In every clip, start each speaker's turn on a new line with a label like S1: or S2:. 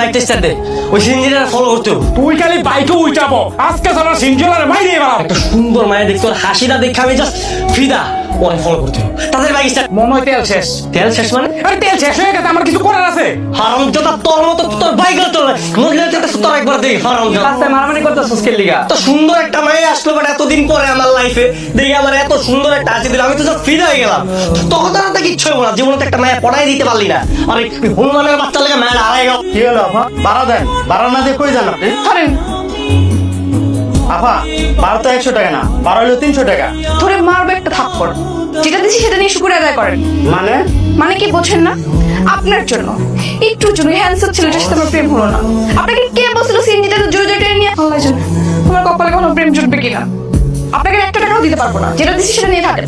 S1: বাইকটা স্টার্ট দে। ওই সিনজিরা ফলো করতে হবে।
S2: তুই খালি বাইকে উল্টাবো আজকে সারা সিনজলার মাইরে এবার।
S1: একটা সুন্দর মায়া দেখতে হাসিটা দেখে আমি জাস্ট ফিদা। ওরে ফলো করতে তাদের বাইক স্টার্ট
S2: মনে তেল শেষ।
S1: তেল শেষ মানে?
S2: আরে তেল শেষ হয়ে গেছে আমার কিছু করার আছে।
S1: হারাম জোতা তোর মতো তোর বাইক তোর মহিলা তোর একবার দেখি হারাম জোতা
S2: রাস্তায় মারামারি করতেছিস কে লিগা?
S1: এত সুন্দর একটা মেয়ে আসলো বাট এতদিন পরে আমার লাইফে দেখি আমার এত সুন্দর একটা হাসি দিল আমি তো সব ফিদা হয়ে গেলাম। তখন তো আর তো কিচ্ছু হব না জীবনে তো একটা মেয়ে পড়াই দিতে পারলি না। আরে হনুমানের বাচ্চা লেগে মেয়েটা হারাই গেল।
S3: কি হলো বাড়া দেন বাড়া না দিয়ে কই যান আপনি? আপা বারো তো একশো টাকা না বারো হলো তিনশো টাকা।
S4: ধরে মারবো একটা থাপ্পড়। যেটা দিচ্ছি সেটা নিয়ে শুকুর আদায় করেন।
S3: মানে?
S4: মানে কি বোঝেন না? আপনার জন্য। একটুর জন্য হ্যান্ডসাম ছেলেটার সাথে আমার প্রেম হলো না। আপনাকে কে বলছিল সিএনজিটা জোরে জোরে টেনে নিয়ে আল্লাহ জানে। আমার কপালে কোনো প্রেম জুটবে কিনা আপনাকে একটা টাকাও দিতে পারব না। যেটা দিচ্ছি সেটা নিয়ে থাকেন।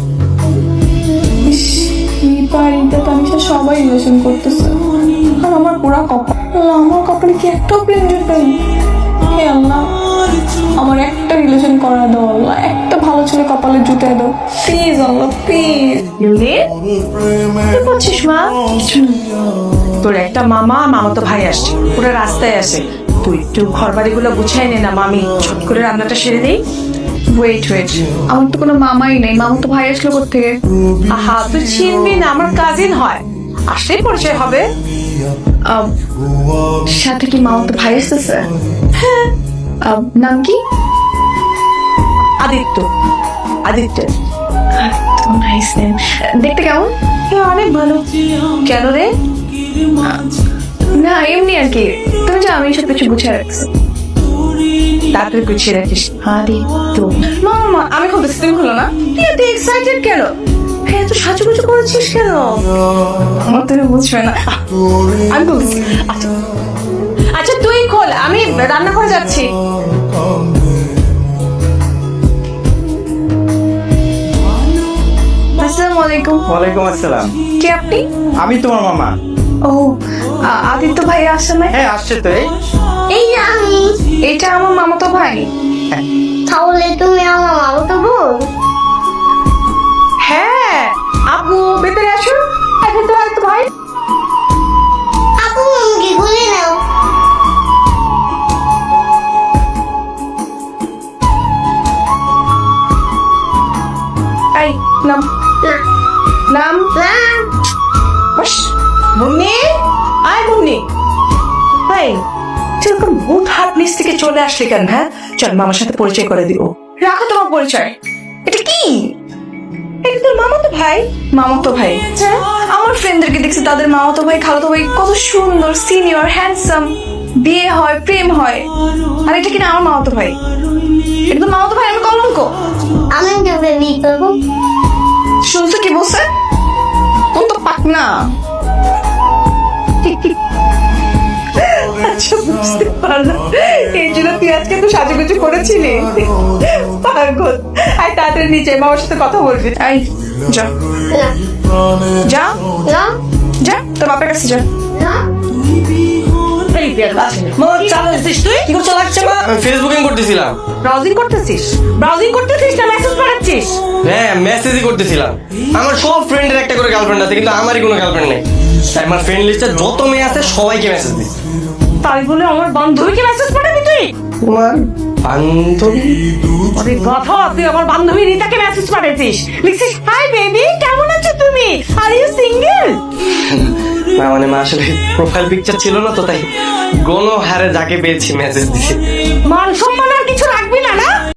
S5: বাড়িতে তানিশা সবাই রিলেশন করতেছে। আর আমার পুরা কপাল আমার কপালে কি একটা প্রেম জুটবে হে আল্লাহ। আমার একটা রিলেশন করা দাও আল্লাহ একটা ভালো ছেলে কপালে জুটে দাও। প্লিজ আল্লাহ প্লিজ
S6: করছিস মা? তোর একটা মামা মামা তো ভাই আসছে। পুরো রাস্তায় আসে তুই একটু ঘর বাড়িগুলো গুছাই নে না মামি। ছোট করে রান্নাটা সেরে দেই
S4: ওয়েট ওয়েট আমার তো কোনো মামাই নেই। মামা তো ভাই আসলো থেকে
S6: আহা তুই চিনবি না আমার কাজিন হয়। আসলেই পরিচয় হবে।
S4: সাথে কি মামা তো ভাই আসতেছে হ্যাঁ। নাম কি?
S6: আদিত্য। আদিত্য
S4: নাইস নেম দেখতে কেমন?
S6: অনেক ভালো। কেন রে?
S4: না এমনি আর কি। তুমি যা আমি সব কিছু গুছিয়ে রাখছি।
S6: তাড়াতাড়ি গুছিয়ে রাখিস। আদিত্য।
S4: মামা আমি খুলতেছি তুমি খুলো না।
S6: তুই এত এক্সাইটেড কেন? হ্যাঁ তো সাজুগুজু করেছিস কেন?
S4: আমার তুমি বুঝবে না। আমি খুলতেছি
S6: আচ্ছা। আমি রান্না করে যাচ্ছি।
S4: আসসালামু আলাইকুম
S3: ওয়ালাইকুম আসসালাম।
S4: কে আপনি?
S3: আমি তোমার মামা।
S4: ও আ- আদিত্য ভাই আসছে না?
S3: হ্যাঁ আসছে তো এই।
S7: এই যে আমি।
S4: এটা আমার মামাতো ভাই।
S7: তাহলে তুমি আমার মামা তো বোন?
S6: হ্যাঁ আপু ভেতরে আসুন। হ্যাঁ আয় তো ভাই
S4: নাম? নাম?
S6: মুন্নি? আয় মুন্নি। তুই এরকম বুট হাট নিচ থেকে চলে আসলি কেন হ্যাঁ? চল মামার সাথে পরিচয় করে দিব
S4: রাখো তোমার পরিচয়। এটা কি?
S6: এটা তোর মামা তো ভাই?
S4: মামাতো ভাই। আমার ফ্রেন্ডদেরকে দেখছি তাদের মামাতো ভাই খালাতো ভাই কত সুন্দর সিনিয়র হ্যান্ডসাম বিয়ে হয় প্রেম হয়। আর এটা কিনা আমার মামাতো ভাই? এটা তো মামাতো ভাই আমি কলঙ্ক।
S7: আমি তোকে বিয়ে করব
S4: শুনছো কি বলছে? কোন তো পাক না
S6: আচ্ছা বুঝতে পারলাম। এই জন্য তুই আজকে তো সাজুগুজু করেছিলি। পাগল। আয় তাড়াতাড়ি নিচে মামার সাথে কথা বলবি।
S4: যা। যা?
S7: না।
S4: যা তোর বাপের কাছে যা।
S7: না
S1: মামা চালাচ্ছিস তুই? কি করছ লাগছে মা? আমি ফেসবুকিং করতেছিলাম।
S6: ব্রাউজিং করতেছিস? ব্রাউজিং করতেছিস না মেসেজ পাঠাচ্ছিস?
S1: হ্যাঁ মেসেজই করতেছিলাম। আমার সব ফ্রেন্ডের একটা করে গার্লফ্রেন্ড আছে কিন্তু আমারই কোনো গার্লফ্রেন্ড নেই। তাই আমার ফ্রেন্ড লিস্টে যত মেয়ে আছে সবাইকে মেসেজ দিই।
S6: তাই বলে আমার বান্ধবীকে মেসেজ পাঠাবি তুই?
S1: তোমার বান্ধবী?
S6: আরে কথা তুই আমার বান্ধবী রিতাকে মেসেজ পাঠিয়েছিস লিখছিস হাই বেবি কেমন আছো তুমি? আর ইউ সিঙ্গেল
S1: না মানে মা আসলে প্রোফাইল পিকচার ছিল না তো, তাই গণ হারে যাকে পেয়েছি মেসেজ দিছি
S6: মান সম্মান আর কিছু